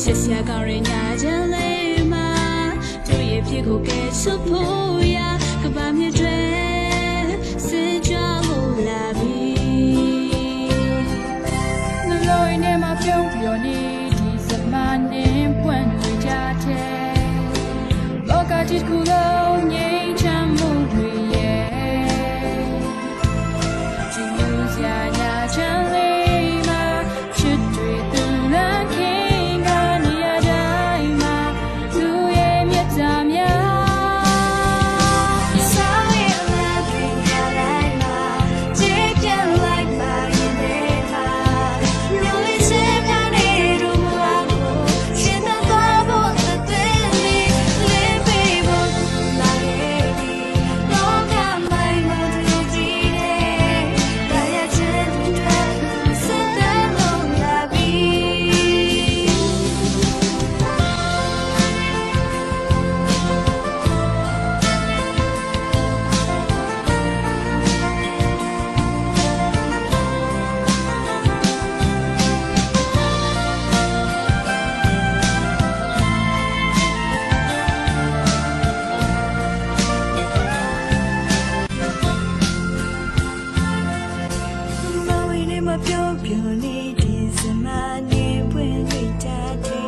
ချစ်စရာကောင်းရင်ညာချင်လေးမှာတို့ရဲ့ဖြစ်ကိုကဲချုပ်ဖို့ရကဘာမြတွေစင်ကြောင်းကိုလာပြီနှလုံးထဲမှာပြုံးပြောနေ ဒီစ မပြောပြောနေတဲ့စမနေပွင့်ရတဲ့